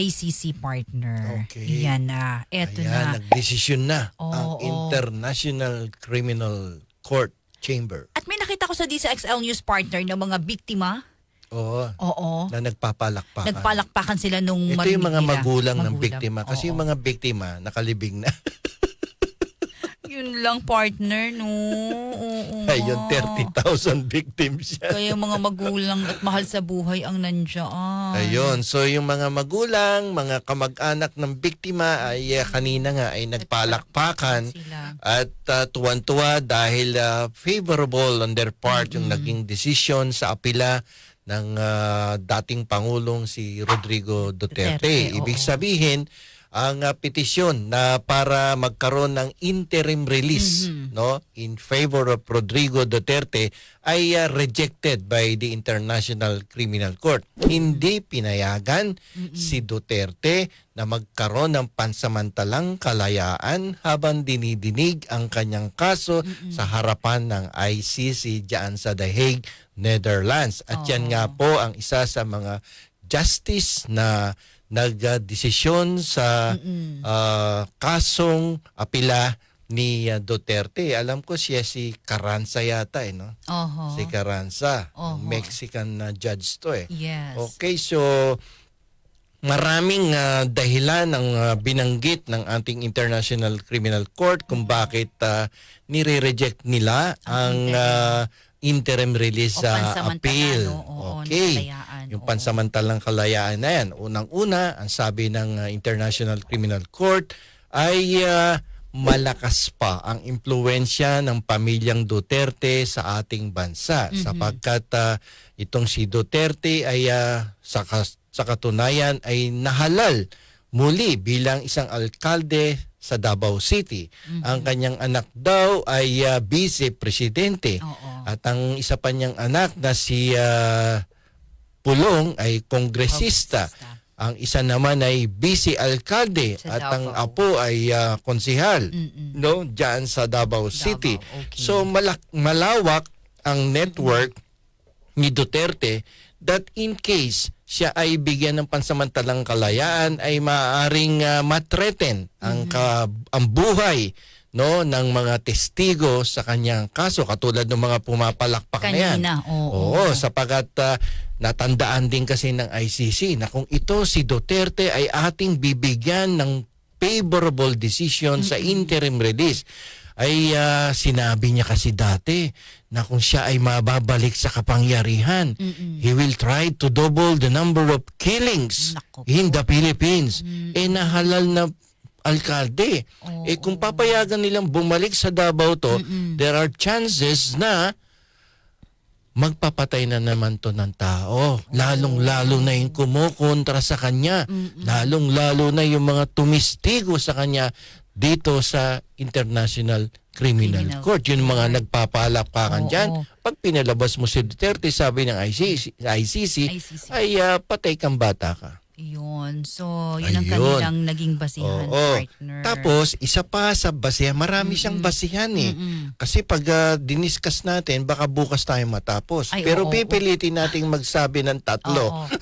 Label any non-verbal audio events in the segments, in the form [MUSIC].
ICC partner. Okay. Yan na. Eto Ayan, na. nagdesisyon na Oo, ang oo. International Criminal Court Chamber. At may nakita ko sa DCXL News partner ng mga biktima. Oo. Oo. Na nagpapalakpakan. Nagpalakpakan sila nung Ito marinig yung mga nila. magulang, ng biktima. Kasi Oo. yung mga biktima, nakalibing na. [LAUGHS] Yun lang partner, no? Oo, Ay, yung nga. 30,000 victims siya. Kaya mga magulang at mahal sa buhay ang nandiyan. Ayun. So, yung mga magulang, mga kamag-anak ng biktima ay uh, kanina nga ay nagpalakpakan. Sila. At uh, tuwan-tuwa dahil uh, favorable on their part yung naging decision sa apila ng uh, dating Pangulong si Rodrigo Duterte. Duterte, Ibig oo. sabihin, ang uh, petisyon na para magkaroon ng interim release Mm-hmm. no in favor of Rodrigo Duterte ay uh, rejected by the International Criminal Court. Hindi pinayagan si Duterte na magkaroon ng pansamantalang kalayaan habang dinidinig ang kanyang kaso sa harapan ng ICC diyan sa The Hague, Netherlands. At yan nga po ang isa sa mga justice na nagdesisyon sa ah, kasong apila ni ah, Duterte. Alam ko siya si Carranza yata eh, no? Oho. Si Carranza, Oho. Mexican na judge to eh. Yes. Okay, so maraming ah, dahilan ang ah, binanggit ng ating International Criminal Court kung bakit uh, nire-reject nila ang ah, interim release sa pansamantala, appeal. no? Oo, okay. kalayaan, Yung pansamantalang kalayaan na yan. Unang-una, ang sabi ng ah, International Criminal Court ay ah, malakas pa ang impluensya ng pamilyang Duterte sa ating bansa sapagkat ah, itong si Duterte ay ah, sa, sa katunayan ay nahalal muli bilang isang alkalde sa Davao City. Ang kanyang anak daw ay ah, vice-presidente at ang isa pa niyang anak na si ah, Pulong ay kongresista. Kongresista. Ang isa naman ay vice-alkalde Sa at ang Davao. apo ay ah, konsihal Mm-mm. no diyan sa Davao City. okay. So malak- malawak ang network ni Duterte that in case siya ay bigyan ng pansamantalang kalayaan ay maaaring uh, matreten ang ka- ang buhay no ng mga testigo sa kanyang kaso katulad ng mga pumapalakpak na yan. Kanina, oo. Oo, sapagat ah, natandaan din kasi ng ICC na kung ito si Duterte ay ating bibigyan ng favorable decision sa interim release ay ah, sinabi niya kasi dati na kung siya ay mababalik sa kapangyarihan, he will try to double the number of killings Nako in the Philippines. Eh nahalal na alkalde. Eh kung papayagan nilang bumalik sa Davao to, there are chances na magpapatay na naman to ng tao. Lalong-lalo na yung kumukontra sa kanya. Lalong-lalo na yung mga tumistigo sa kanya dito sa International Criminal, Criminal Court. Yung mga nagpapalakpakan Oo. dyan. Pag pinalabas mo si Duterte, sabi ng ICC, ICC, ICC. ay ah, patay kang bata ka. Yun. So, yun ang Ayun. kanilang naging basihan, Oo. partner. Tapos, isa pa sa basihan, marami siyang basihan eh. Mm-mm. Kasi pag ah, diniscuss natin, baka bukas tayo matapos. Ay, Pero oo, pipilitin nating magsabi ng tatlo. Oo. [LAUGHS]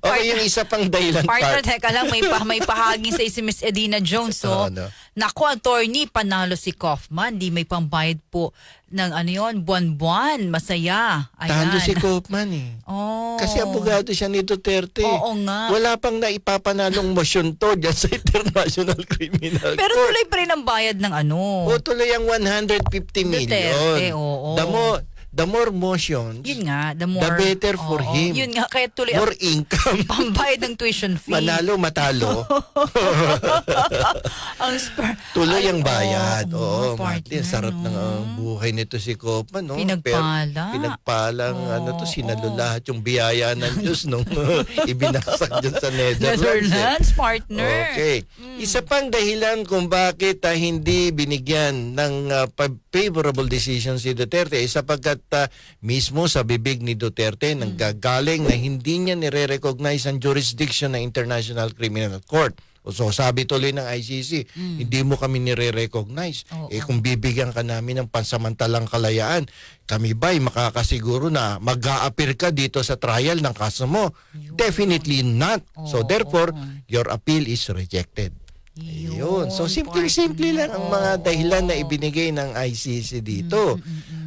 Okay, yung isa pang dahilan Partner, part. teka lang, may, pa, may pahaging sa si Miss Edina Jones. So, Oo, no? Naku, attorney, panalo si Kaufman. Di may pambayad po ng ano yon buwan-buwan. Masaya. Ayan. Talo si Kaufman eh. Oh. Kasi abogado siya ni Duterte. Oo nga. Wala pang naipapanalong motion to dyan sa [LAUGHS] International Criminal Pero Court. tuloy pa rin ang bayad ng ano. O tuloy ang 150 million. Duterte, oo. More, the more motions, Yun nga, the more... the better for Oo, him. Yun nga, kaya tuloy ang more income. [LAUGHS] pambayad ng tuition fee. Manalo, matalo. [LAUGHS] ang spur. Tuloy Ay, ang bayad. oo, Oo, oo, Martin. Sarap no? ng uh, buhay nito si Kopa, no? Pinagpala. Pero, pinagpalang, Oo, ano to, sinalo oo. lahat yung biyaya ng [LAUGHS] Diyos nung ibinaksak dyan sa Netherlands. eh. Netherlands, partner. Okay. Isa pang dahilan kung bakit ah, hindi binigyan ng ah, pa- favorable decision si Duterte ay sapagkat ah, mismo sa bibig ni Duterte nanggagaling na hindi niya nire-recognize ang jurisdiction ng International Criminal Court. So sabi tuloy ng ICC, hindi mo kami nire-recognize. Mm. Oo. Eh kung bibigyan ka namin ng pansamantalang kalayaan, kami ba'y makakasiguro na mag appear ka dito sa trial ng kaso mo? Definitely not. So Oo. therefore, your appeal is rejected. Ayun. So, simple-simple lang ang mga dahilan na ibinigay ng ICC dito.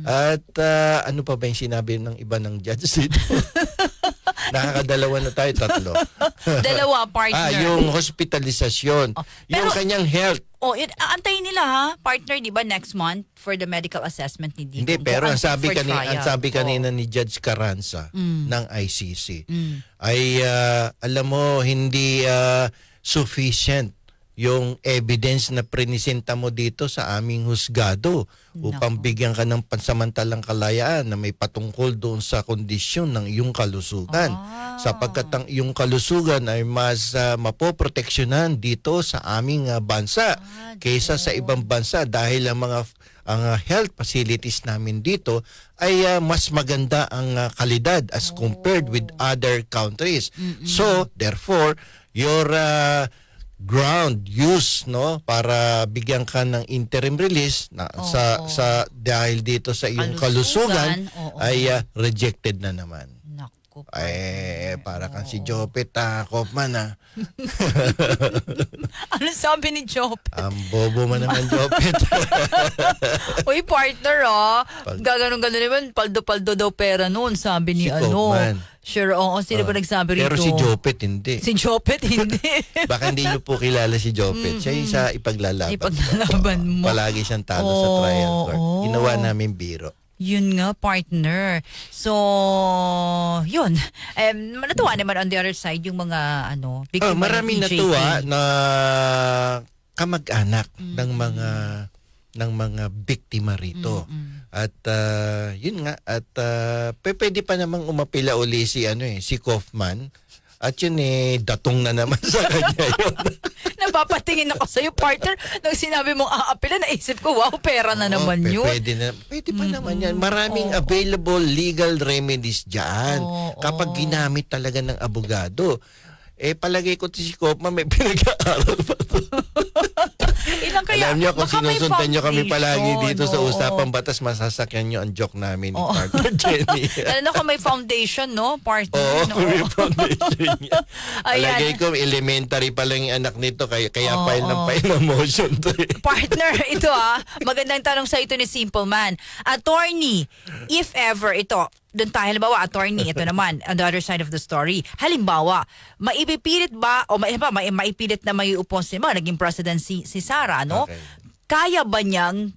At ah, ano pa ba yung sinabi ng iba ng judge dito? [LAUGHS] Nakakadalawa na tayo, tatlo. [LAUGHS] Dalawa, partner. ah, yung hospitalisasyon. Oh, yung pero- kanyang health. Oh, yun, aantayin nila ha, partner, di ba, next month for the medical assessment ni Digong. Hindi, pero ang sabi, kanina, ang sabi Oh. kanina ni Judge Carranza ng ICC Mm. ay ah, alam mo hindi ah, sufficient yung evidence na prinisenta mo dito sa aming husgado upang bigyan ka ng pansamantalang kalayaan na may patungkol doon sa kondisyon ng iyong kalusugan. Ah. Sapagkat ang iyong kalusugan ay mas ah, mapoproteksyonan dito sa aming ah, bansa Ah, kaysa sa ibang bansa dahil ang mga ang health facilities namin dito ay ah, mas maganda ang ah, kalidad as compared with other countries. So, therefore, your ah, ground use no para bigyan ka ng interim release na sa Oo. sa dahil dito sa iyong Kalusugan, kalusugan, oo. ay ah, rejected na naman. Naku, Eh, para kang si Jopet ah, Kaufman ah. [LAUGHS] Ano sabi ni Job? Ang bobo mo naman, Jopet. [LAUGHS] Uy, partner ah. Pag- Gaganon-ganon naman, paldo-paldo daw pera noon, sabi ni Si ano. Kaufman. Sure, oo. Sino ba Ah, nagsabi rito? Pero si Jopet hindi. Si Jopet, hindi. [LAUGHS] Baka hindi niyo po kilala si Jopet. Siya yung sa ipaglalaban. Ipaglalaban mo. Palagi siyang talo sa Oo, trial court. oo. Ginawa namin biro. Yun nga, partner. So, yun. Um, natuwa naman on the other side yung mga, ano, Oh, ng maraming EJK. natuwa na kamag-anak Mm. ng mga ng mga biktima rito. At ah, yun nga at uh, pwede pa namang umapila uli si ano eh si Kaufman. At yun eh datong na naman sa [LAUGHS] kanya yun. Napapatingin ako sa'yo, partner. Nung sinabi mong aapila, naisip ko, wow, pera na Oo, naman pe- yun. Pwede, na, pwede pa naman yan. Maraming available legal remedies dyan. Oo, kapag oo. ginamit talaga ng abogado. Eh, palagay ko si Kopma may pinag-aaral pa to. [LAUGHS] Ilang kaya, Alam niyo, kung baka may sinusundan niyo kami foundation, palagi dito sa oo. Usapang Batas, masasakyan niyo ang joke namin ni Oo. partner [LAUGHS] Jenny. Lalo na kung may foundation, no, partner? Oo, no? may foundation niya. [LAUGHS] Ayan. Palagay ko, elementary pa lang yung anak nito, kaya, kaya Oo, file ng file ng motion to eh. [LAUGHS] Partner, ito ah. Magandang tanong sa ito ni Simple Man. Attorney, if ever ito, doon tayo halimbawa, attorney, ito naman, on the other side of the story. Halimbawa, maipipilit ba, o mai, ba, mai, maipilit na may upo si, mga naging president si, si Sara, no? Okay. Kaya ba niyang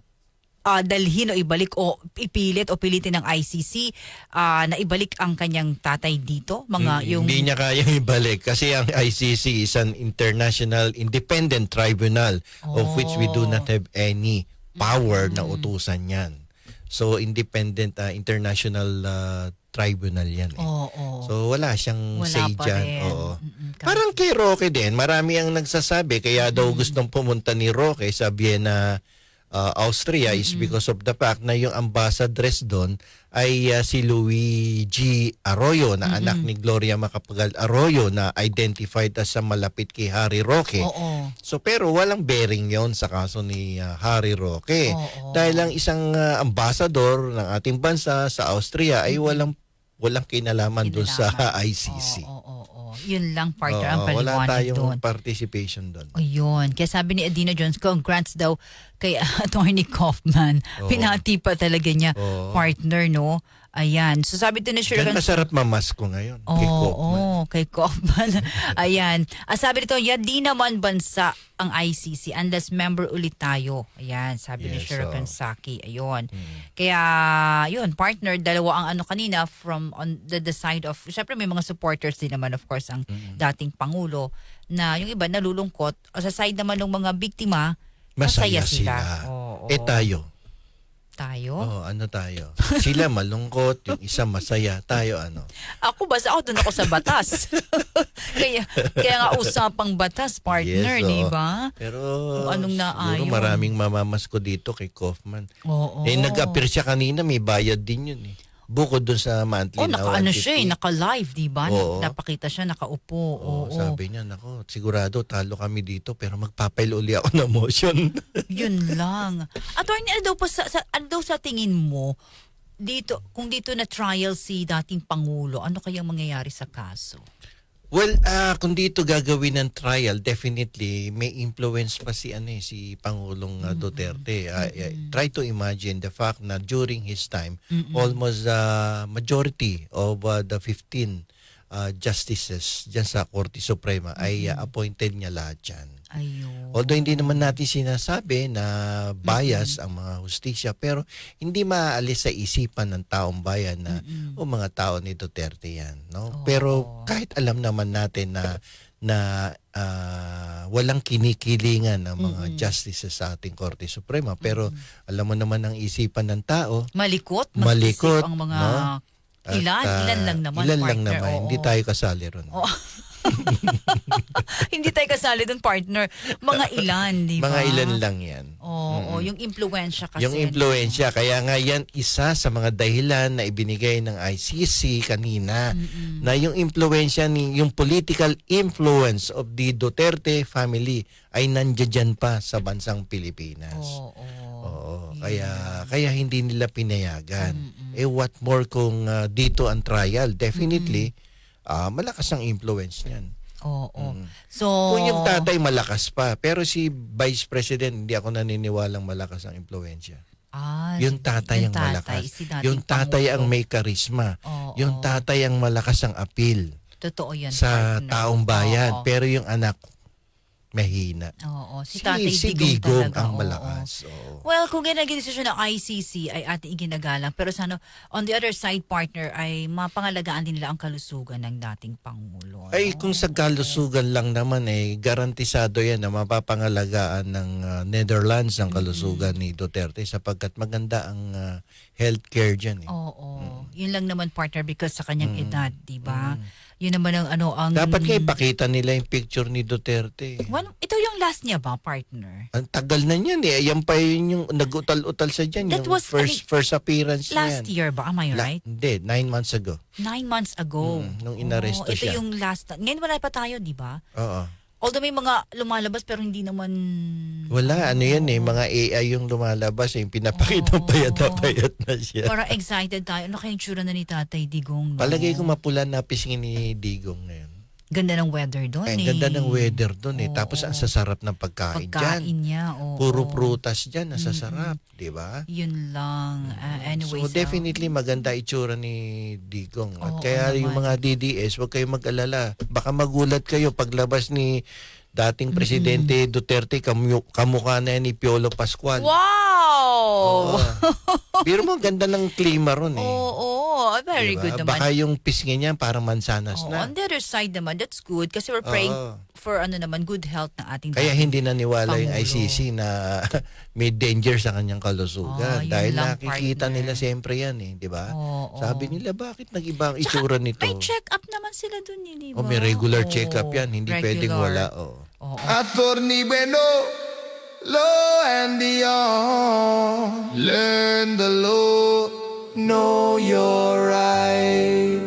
ah, dalhin o ibalik o ipilit o pilitin ng ICC ah, na ibalik ang kanyang tatay dito? Mga yung... Hindi niya kayang [LAUGHS] ibalik kasi ang ICC is an international independent tribunal of which we do not have any power na utusan yan. So independent uh, international uh, tribunal yan eh. Oo, oo. So wala siyang Wala say pa dyan. rin. Oo. Mm-mm, Parang kay Roque din, marami ang nagsasabi kaya daw gustong pumunta ni Roque sa Vienna, uh, Austria is because of the fact na yung ambassadress doon ay uh, si Louis G. Arroyo na anak ni Gloria Macapagal Arroyo na identified as sa malapit kay Harry Roque. Oo. So pero walang bearing yon sa kaso ni uh, Harry Roque. Oo. Dahil ang isang uh, ambassador ng ating bansa sa Austria ay walang walang kinalaman doon sa. ICC. [LAUGHS] Oo, oo, oo. Yun lang, partner, ang Oo, wala paliwanag tayong doon. participation doon. O yun. Kaya sabi ni Adina Jones, congrats daw kay [LAUGHS] Attorney Kaufman. Oo. Pinati pa talaga niya, Oo. partner, no? Ayan. So sabi din ni Shirley masarap mamasko ngayon. Oo, kay oh, Kaufman. kay Kaufman. [LAUGHS] Ayan. Ang sabi nito, yan di naman bansa ang ICC unless member ulit tayo. Ayan, sabi ni Yes, Shiro oo. Kansaki. Ayun. Hmm. Kaya, yun, partner, dalawa ang ano kanina from on the, the side of, syempre may mga supporters din naman, of course, ang Hmm. dating Pangulo, na yung iba nalulungkot. O sa side naman ng mga biktima, Masaya masaya, sila. Oo, Eh oo. tayo. Tayo? Oh, ano tayo? Sila malungkot, yung isa masaya. Tayo ano? Ako basta ako doon ako sa batas. [LAUGHS] kaya kaya nga usapang batas partner, Yes, oo. di ba? Pero Kung anong siguro naayon. maraming mamamasko dito kay Kaufman. Oo. Eh nag-appear siya kanina, may bayad din yun eh. Bukod dun sa monthly Oh, na naka ano siya eh, 150. naka-live, di ba? Oo. Napakita siya, nakaupo. Oo, Oo, sabi niya, nako, sigurado talo kami dito pero magpapail uli ako ng motion. [LAUGHS] Yun lang. Attorney, ano daw, pa sa, sa, ano daw sa tingin mo, dito, kung dito na trial si dating Pangulo, ano kayang mangyayari sa kaso? Well, ah, kung dito gagawin ng trial, definitely may influence pa si ano eh, si Pangulong ah, Duterte. Ah, eh, try to imagine the fact na during his time, almost the majority of ah, the 15 ah, justices dyan sa Korte Suprema ay ah, appointed niya lahat dyan. Ayun. Although hindi naman natin sinasabi na bias ang mga hustisya, pero hindi maaalis sa isipan ng taong bayan na o mga tao ni Duterte yan, no? Pero kahit alam naman natin na na ah, walang kinikilingan ng mga justices sa ating Korte Suprema, pero alam mo naman ang isipan ng tao, Malikot? Malikot, ang mga... no? At, ilan? ah, ilan lang naman, Ilan lang partner. naman, Oo. hindi tayo kasali ron. Oo. [LAUGHS] hindi tayo kasali dun, partner. Mga ilan, di ba? Mga ilan lang yan. Oo, yung influensya kasi. yung influensya. Kaya nga yan isa sa mga dahilan na ibinigay ng ICC kanina na yung influensya ni yung political influence of the Duterte family ay nandiyan pa sa bansang Pilipinas. Oo. Oo. Kaya kaya hindi nila pinayagan. Eh what more kung ah, dito ang trial? Definitely ah, malakas ang influence niyan. Oo. So, Kung yung tatay malakas pa, pero si Vice President hindi ako naniniwalang malakas ang impluensya. ah, Yung tatay yung ang tatay, malakas. Yung tatay ang may karisma. Oo. Yung tatay ang malakas ang appeal Totoo yan, sa partner. taong bayan. Oo. Pero yung anak, mahina. Oo, si, Si, Tatay si Digong, Digong talaga. ang oo. malakas. Oo. Well, kung ginagin desisyon ng ICC ay ating iginagalang. Pero sa ano, on the other side, partner, ay mapangalagaan din nila ang kalusugan ng dating Pangulo. Ay, no? kung sa kalusugan lang naman, eh, garantisado yan na mapapangalagaan ng ah, Netherlands ang kalusugan ni Duterte sapagkat maganda ang ah, healthcare dyan. Eh. Oo. Yun lang naman, partner, because sa kanyang edad, di ba? Yun naman ang ano, ang... Dapat nga ipakita nila yung picture ni Duterte. One, ito yung last niya ba, partner? Ang tagal na niyan eh. Yan pa yun yung nag-utal-utal sa dyan. That yung was, first I mean, first appearance Last niyan. year ba? Am I La- right? Hindi, nine months ago. Nine months ago. Mm, nung inaresto Oo, ito siya. yung last. Ngayon wala pa tayo, di ba? Oo. Although may mga lumalabas pero hindi naman... Wala, ano yan eh. Mga AI yung lumalabas eh. Yung pinapakita Oo. payat na payat na siya. Para excited tayo. Ano kayang tsura na ni Tatay Digong? No? Palagay ko mapula na pisngin ni Digong ngayon. Ganda ng weather doon eh. ang ganda ng weather doon eh. Oo. Tapos ang sasarap ng pagkain, Pagkain dyan. niya. Oo. Puro prutas dyan, nasasarap. Di ba? Yun lang. Uh, anyways. so definitely maganda itsura ni Digong. Oo At kaya yung naman. mga DDS, huwag kayong mag-alala. Baka magulat kayo paglabas ni dating Presidente Duterte, kamu- kamukha na yan ni Piolo Pascual. Wow! Oo. Biro mo, ganda ng klima ron eh. Oo, very Diba? good naman. Baka yung pisngi niya parang mansanas Oo, na. on the other side naman, that's good kasi we're praying Oo. for ano naman, good health ng ating Kaya dating hindi naniwala yung Pangulo. ICC na [LAUGHS] may danger sa kanyang kalusugan. yun Dahil lang, nakikita partner. nila siyempre yan eh, di ba? Oo. Sabi nila, bakit nag-iba ang itsura nito? May check-up naman sila dun, eh, di ba? O may regular Oo, check-up yan, hindi pwedeng wala. Oh. Oo. Attorney Bueno, lo and beyond. know you're right.